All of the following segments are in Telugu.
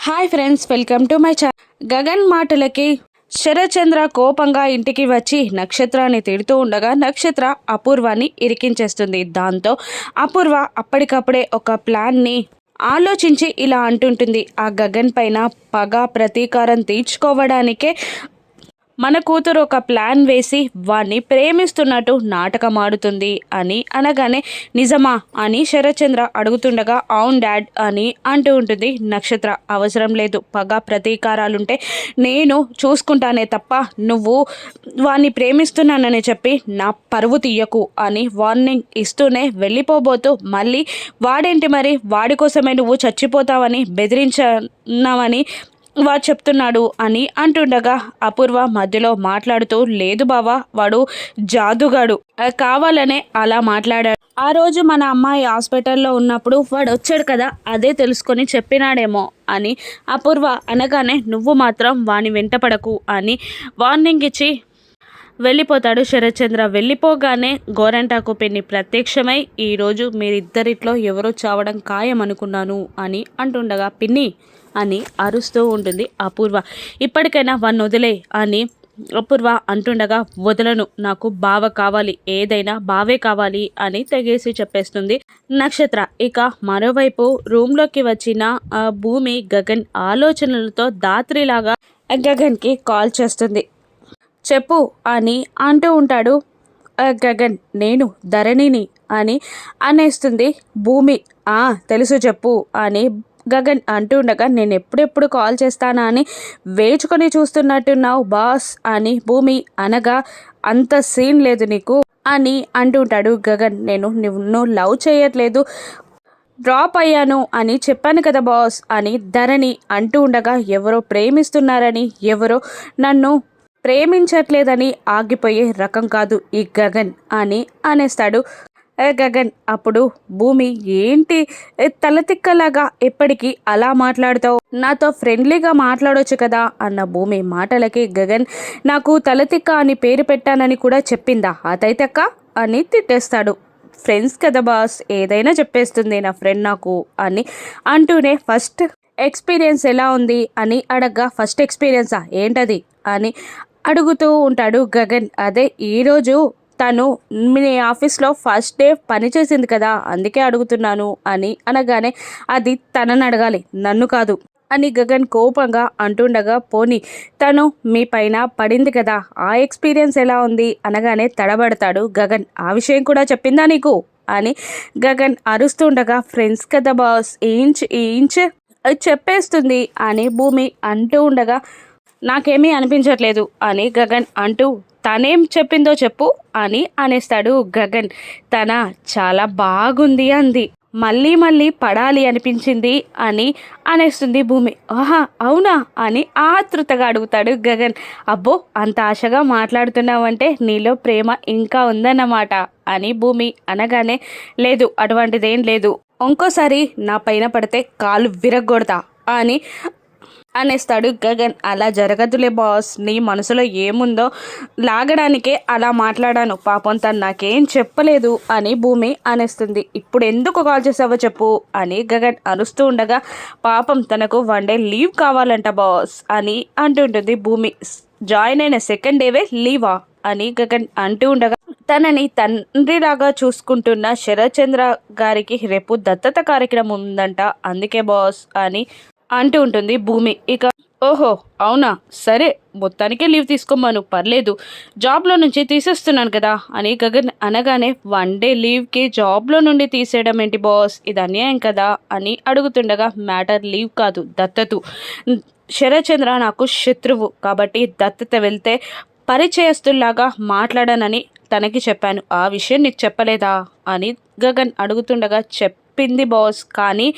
Hi friends welcome to my channel Gagan మాటలకి. శరచంద్ర కోపంగా ఇంటికి వచ్చి నక్షత్రాన్ని తిడుతూ ఉండగా నక్షత్ర అపూర్వాన్ని ఇరికించేస్తుంది. దాంతో అపూర్వ అప్పటికప్పుడే ఒక ప్లాన్ని ఆలోచించి ఇలా అంటుంటుంది. ఆ గగన్ పైన పగ ప్రతీకారం తీర్చుకోవడానికే మన కూతురు ఒక ప్లాన్ వేసి వాణ్ణి ప్రేమిస్తున్నట్టు నాటకం ఆడుతుంది అని అనగానే నిజమా? అని శరత్చంద్ర అడుగుతుండగా అవున్ డాడ్ అని అంటూ ఉంటుంది. నక్షత్ర అవసరం లేదు. పగ ప్రతీకారాలుంటే నేను చూసుకుంటానే తప్ప నువ్వు వాణ్ణి ప్రేమిస్తున్నానని చెప్పి నా పరువు తీయకు అని వార్నింగ్ ఇస్తూనే వెళ్ళిపోబోతూ మళ్ళీ వాడేంటి మరి? వాడి కోసమే నువ్వు చచ్చిపోతావని బెదిరించన్నావని వాడు చెప్తున్నాడు అని అంటుండగా అపూర్వ మధ్యలో మాట్లాడుతూ లేదు బావా వాడు జాదుగాడు. కావాలనే అలా మాట్లాడాడు. ఆ రోజు మన అమ్మాయి హాస్పిటల్లో ఉన్నప్పుడు వాడు వచ్చాడు కదా అదే తెలుసుకొని చెప్పినాడేమో అని అపూర్వ అనగానే నువ్వు మాత్రం వాని వెంటపడకు అని వార్నింగ్ ఇచ్చి వెళ్ళిపోతాడు శరత్చంద్ర. వెళ్ళిపోగానే గోరంటాకు పెన్ని ప్రత్యక్షమై ఈరోజు మీరిద్దరిట్లో ఎవరో చావడం ఖాయం అనుకున్నాను అని అంటుండగా పిన్ని అని అరుస్తూ ఉంటుంది అపూర్వ. ఇప్పటికైనా వన్ వదిలే అని అపూర్వ అంటుండగా వదలను నాకు బావ కావాలి ఏదైనా బావే కావాలి అని తెగేసి చెప్పేస్తుంది నక్షత్ర. ఇక మరోవైపు రూమ్లోకి వచ్చిన భూమి గగన్ ఆలోచనలతో దాత్రిలాగా గగన్కి కాల్ చేస్తుంది. చెప్పు అని అంటూ ఉంటాడు గగన్ నేను ధరణిని అని అనేస్తుంది భూమి. ఆ తెలుసు చెప్పు అని గగన్ అంటూ ఉండగా నేను ఎప్పుడెప్పుడు కాల్ చేస్తానా అని వేచుకొని చూస్తున్నట్టున్నావు బాస్ అని భూమి అనగా అంత సీన్ లేదు నీకు అని అంటుంటాడు గగన్. నేను నిన్ను లవ్ చేయట్లేదు డ్రాప్ అయ్యాను అని చెప్పాను కదా బాస్ అని ధరణి అంటూ ఉండగా ఎవరో ప్రేమిస్తున్నారని ఎవరో నన్ను ప్రేమించట్లేదని ఆగిపోయే రకం కాదు ఈ గగన్ అని అనేస్తాడు గగన్ అప్పుడు భూమి ఏంటి? తలతిక్కలాగా ఎప్పటికీ అలా మాట్లాడుతావు? నాతో ఫ్రెండ్లీగా మాట్లాడొచ్చు కదా అన్న భూమి మాటలకి గగన్ నాకు తలతిక్క అని పేరు పెట్టానని కూడా చెప్పిందా? అతైతక్క అని తిట్టేస్తాడు. ఫ్రెండ్స్ కదా బాస్ ఏదైనా చెప్పేస్తుంది నా ఫ్రెండ్ నాకు అని అంటూనే ఫస్ట్ ఎక్స్పీరియన్స్ ఎలా ఉంది? అని అడగ్గా ఫస్ట్ ఎక్స్పీరియన్సా? ఏంటది? అని అడుగుతూ ఉంటాడు గగన్. అదే ఈరోజు తను మీ ఆఫీస్లో ఫస్ట్ డే పని చేసింది కదా అందుకే అడుగుతున్నాను అని అనగానే అది తనని అడగాలి. నన్ను కాదు అని గగన్ కోపంగా అంటుండగా పోని తను మీ పైన పడింది కదా ఆ ఎక్స్పీరియన్స్ ఎలా ఉంది? అనగానే తడబడతాడు గగన్. ఆ విషయం కూడా చెప్పిందా నీకు? అని గగన్ అరుస్తుండగా ఫ్రెండ్స్ కదా బాస్ ఏంచ్ ఏంచ్ అది చెప్పేస్తుంది అని భూమి అంటూ ఉండగా నాకేమీ అనిపించట్లేదు అని గగన్ అంటూ తనేం చెప్పిందో చెప్పు అని అనేస్తాడు గగన్. తన చాలా బాగుంది అంది. మళ్ళీ మళ్ళీ పడాలి అనిపించింది అని అనేస్తుంది భూమి. ఆహా అవునా అని ఆతృతగా అడుగుతాడు గగన్. అబ్బో అంత ఆశగా మాట్లాడుతున్నావంటే నీలో ప్రేమ ఇంకా ఉందన్నమాట అని భూమి అనగానే లేదు అటువంటిదేం లేదు. ఇంకోసారి నా పైన పడితే కాలు విరగొడతా అని అనేస్తాడు. గగన్ అలా జరగదులే బాస్ నీ మనసులో ఏముందో లాగడానికే అలా మాట్లాడాను. పాపం తను నాకేం చెప్పలేదు అని భూమి అనేస్తుంది. ఇప్పుడు ఎందుకు కాల్ చేసావో చెప్పు అని గగన్ అరుస్తూ ఉండగా పాపం తనకు వన్ డే లీవ్ కావాలంట బాస్ అని అంటుంటుంది భూమి. జాయిన్ అయిన సెకండ్ డేవే లీవా అని గగన్ అంటూ ఉండగా తనని తండ్రిలాగా చూసుకుంటున్న శరత్చంద్ర గారికి రేపు దత్తత కార్యక్రమం ఉందంట అందుకే బాస్ అని అంటూ ఉంటుంది భూమి. ఇక ఓహో అవునా? సరే మొత్తానికే లీవ్ తీసుకోమను. పర్లేదు జాబ్లో నుంచి తీసేస్తున్నాను కదా అని గగన్ అనగానే వన్ డే లీవ్కి జాబ్లో నుండి తీసేయడం ఏంటి బాస్? ఇది అన్యాయం కదా? అని అడుగుతుండగా మ్యాటర్ లీవ్ కాదు దత్తతు. శరచంద్ర నాకు శత్రువు కాబట్టి దత్తత వెళ్తే పరిచయస్తుల్లాగా మాట్లాడనని తనకి చెప్పాను. ఆ విషయం నీకు చెప్పలేదా? అని గగన్ అడుగుతుండగా చెప్పింది బాస్ కానీ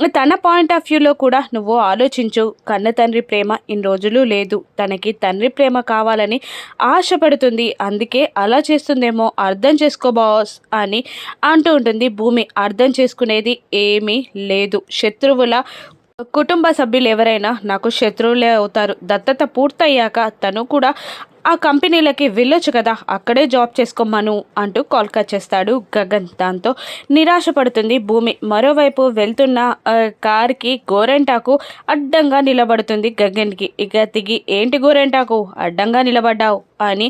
తన పాయింట్ ఆఫ్ వ్యూలో కూడా నువ్వు ఆలోచించు. కన్న తండ్రి ప్రేమ ఇన్ని రోజులు లేదు. తనకి తండ్రి ప్రేమ కావాలని ఆశపడుతుంది అందుకే అలా చేస్తుందేమో అర్థం చేసుకో బాస్ అని అంటూ ఉంటుంది భూమి. అర్థం చేసుకునేది ఏమీ లేదు. శత్రువుల కుటుంబ సభ్యులు ఎవరైనా నాకు శత్రువులే అవుతారు. దత్తత పూర్తయ్యాక తను కూడా ఆ కంపెనీలకి వెళ్ళొచ్చు కదా అక్కడే జాబ్ చేసుకోమను అంటూ కాల్ కట్ చేస్తాడు గగన్. దాంతో నిరాశ పడుతుంది భూమి. మరోవైపు వెళ్తున్న కార్కి గోరెంటాకు అడ్డంగా నిలబడుతుంది గగన్కి. ఇక దిగి ఏంటి గోరెంటాకు అడ్డంగా నిలబడ్డావు? అని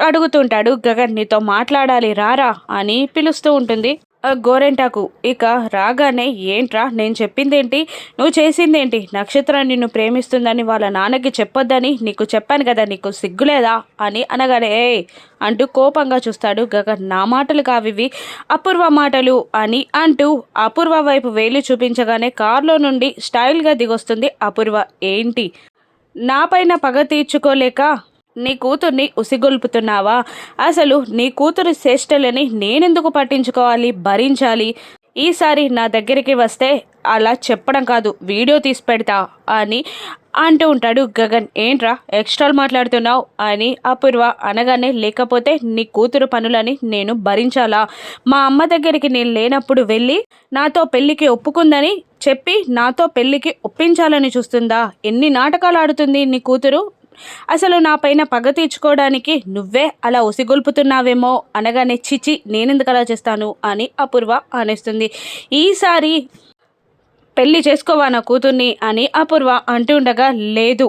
అడుగుతుంటాడు గగన్. నీతో మాట్లాడాలి రారా? అని పిలుస్తూ ఉంటుంది గోరెంటాకు. ఇక రాగానే ఏంట్రా నేను చెప్పిందేంటి? నువ్వు చేసిందేంటి? నక్షత్రం నిన్ను ప్రేమిస్తుందని వాళ్ళ నాన్నకి చెప్పొద్దని నీకు చెప్పాను కదా నీకు సిగ్గులేదా? అని అనగానే ఏ అంటూ కోపంగా చూస్తాడు గగన్. నా మాటలు కావివి అపూర్వ మాటలు అని అంటూ అపూర్వ వైపు వేలు చూపించగానే కారులో నుండి స్టైల్గా దిగొస్తుంది అపూర్వ. ఏంటి? నాపైన పగ తీర్చుకోలేక నీ కూతుర్ని ఉసిగొల్పుతున్నావా? అసలు నీ కూతురు శ్రేష్టలని నేనెందుకు పట్టించుకోవాలి భరించాలి? ఈసారి నా దగ్గరికి వస్తే అలా చెప్పడం కాదు వీడియో తీసి పెడతా అని అంటూ ఉంటాడు గగన్. ఏంట్రా ఎక్స్ట్రాలు మాట్లాడుతున్నావు అని అపూర్వ అనగానే లేకపోతే నీ కూతురు పనులని నేను భరించాలా? మా అమ్మ దగ్గరికి నేను లేనప్పుడు వెళ్ళి నాతో పెళ్ళికి ఒప్పుకుందని చెప్పి నాతో పెళ్ళికి ఒప్పించాలని చూస్తుందా? ఎన్ని నాటకాలు ఆడుతుంది నీ కూతురు? అసలు నా పైన పగ తీర్చుకోవడానికి నువ్వే అలా ఉసిగొల్పుతున్నావేమో అనగానే చిచి నేనెందుకు అలా చేస్తాను? అని అపూర్వ అనేస్తుంది ఈసారి పెళ్ళి చేసుకోవా నా కూతుర్ని? అని అపూర్వ అంటుండగా లేదు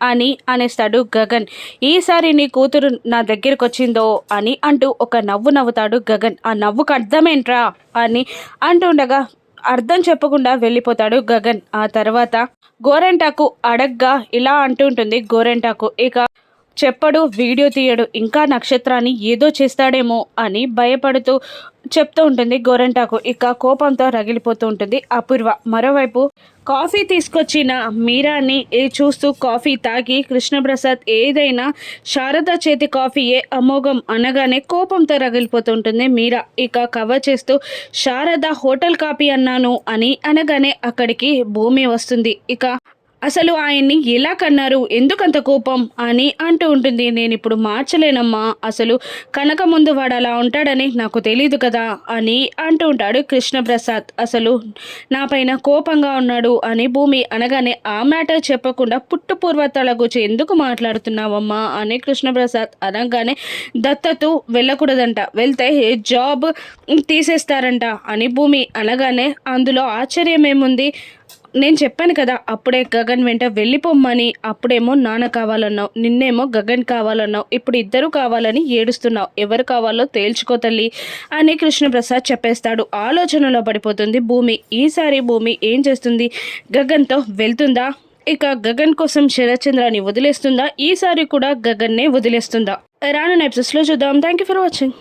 అని అనేస్తాడు గగన్. ఈసారి నీ కూతురు నా దగ్గరికి వచ్చిందో అని అంటూ ఒక నవ్వు నవ్వుతాడు గగన్. ఆ నవ్వుకు అర్థమేంట్రా? అని అంటుండగా అర్థం చెప్పకుండా వెళ్ళిపోతాడు గగన్. ఆ తర్వాత గోరెంటాకు అడగ్గా ఇలా అంటుంటుంది గోరెంటాకు ఇక చెప్పడు వీడియో తీయడు ఇంకా నక్షత్రాన్ని ఏదో చేస్తాడేమో అని భయపడుతూ చెప్తూ ఉంటుంది గోరెంటాకు. ఇక కోపంతో రగిలిపోతూ ఉంటుంది అపూర్వ. మరోవైపు కాఫీ తీసుకొచ్చిన మీరాని ఏ చూస్తూ కాఫీ తాగి కృష్ణప్రసాద్ ఏదైనా శారద చేతి కాఫీయే అమోఘం అనగానే కోపంతో రగిలిపోతూ ఉంటుంది మీరా. ఇక కవర్ చేస్తూ శారద హోటల్ కాఫీ అన్నాను అని అనగానే అక్కడికి భూమి వస్తుంది. ఇక అసలు ఆయన్ని ఎలా కన్నారు? ఎందుకంత కోపం? అని అంటూ ఉంటుంది. నేను ఇప్పుడు మార్చలేనమ్మా. అసలు కనక ముందు వాడు అలా ఉంటాడని నాకు తెలియదు కదా అని అంటూ ఉంటాడు కృష్ణప్రసాద్. అసలు నా పైన కోపంగా ఉన్నాడు అని భూమి అనగానే ఆ మ్యాటర్ చెప్పకుండా పుట్టుపూర్వతాల గురించి ఎందుకు మాట్లాడుతున్నావమ్మా? అని కృష్ణప్రసాద్ అనగానే దత్తతు వెళ్ళకూడదంట. వెళ్తే జాబ్ తీసేస్తారంట అని భూమి అనగానే అందులో ఆశ్చర్యం ఏముంది నేను చెప్పాను కదా అప్పుడే గగన్ వెంట వెళ్ళిపోమ్మని అప్పుడేమో నాన్న కావాలన్నావు నిన్నేమో గగన్ కావాలన్నావు ఇప్పుడు ఇద్దరు కావాలని ఏడుస్తున్నావు ఎవరు కావాలో తేల్చుకో తల్లి అని కృష్ణప్రసాద్ చెప్పేస్తాడు. ఆలోచనలో పడిపోతుంది భూమి. ఈసారి భూమి ఏం చేస్తుంది? గగన్తో వెళ్తుందా? ఇక గగన్ కోసం శరత్చంద్రాన్ని వదిలేస్తుందా? ఈసారి కూడా గగన్నే వదిలేస్తుందా? రానున్న ఎపిసోడ్స్లో చూద్దాం. Thank you for watching